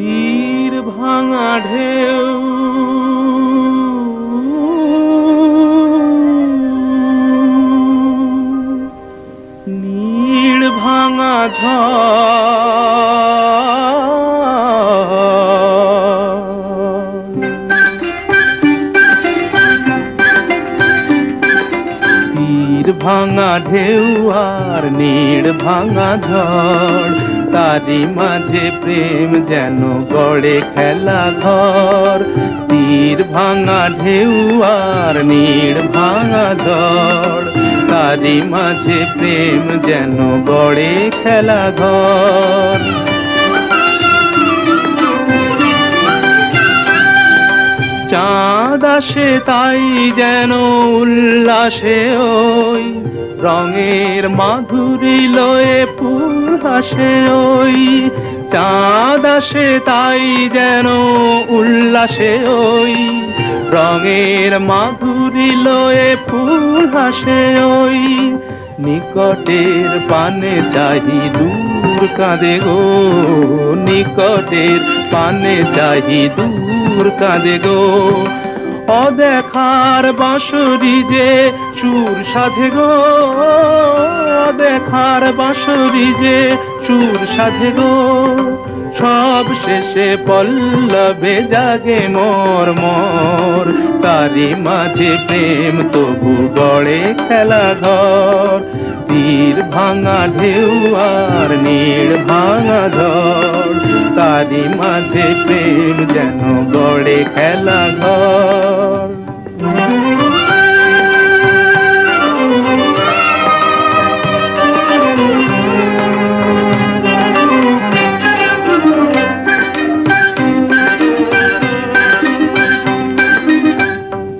তীর ভাঙা ঢেউ। নীড় ভাঙা ঝড়। ভাঙা ঢেউ আর নীড় ভাঙা ঝড়। তারি মাঝে প্রেম যেন গড়ে খেলা ঘর। তীর ভাঙা ঢেউ আর নীড় ভাঙা ঝড়। তারি মাঝে প্রেম যেন গড়ে খেলা ঘর। চাঁদ আসে তাই যেন উল্লাসে ওই রঙের মাধুরী লয়ে ফুল হাসে ওই। চাঁদ আসে তাই যেন উল্লাসে ওই। রঙের মাধুরী লয়ে ফুল হাসে ওই। নিকটের পানে চাহি দূর কাঁদে গো। নিকটের পানে চাহি দূর কাঁদে গো। অদেখার বাঁশরি যে সুর সাধে গো অদেখার বাঁশরি যে সুর সাধে গো, সব শেষে পল্লবে জাগে মোর মোর। তারি মাঝে প্রেম তবু গড়ে খেলা ঘর। তীর ভাঙা ঢেউ আর নীড় ভাঙা ধর তারি মাঝে প্রেম যেন গড়ে খেলা ঘর।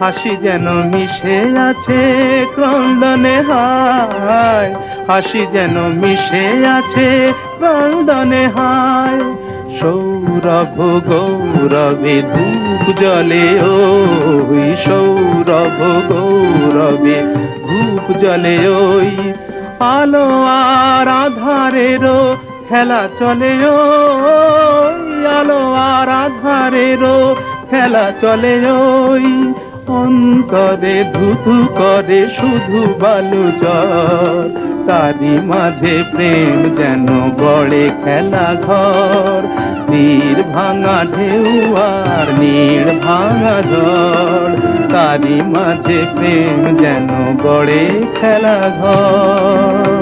হাসি যেন মিশে আছে, ক্রন্দনে হায়। হাসি যেন মিশে আছে, ক্রন্দনে হায়। সৌরভ গৌরবে ধূপ জলে ওই সৌরভ গৌরবে ধূপ জলে ওই আলো আর আধারেরও খেলা চলে, ওই আলো আর আধারেরও খেলা চলে, ওই অন্তরে ধুধু করে শুধু বালু চর তারি মাঝে প্রেম যেন গড়ে খেলা ঘর। তীর ভাঙা ঢেউ আর নীড় ভাঙা ঝড়। তারি মাঝে প্রেম যেন গড়ে খেলা ঘর।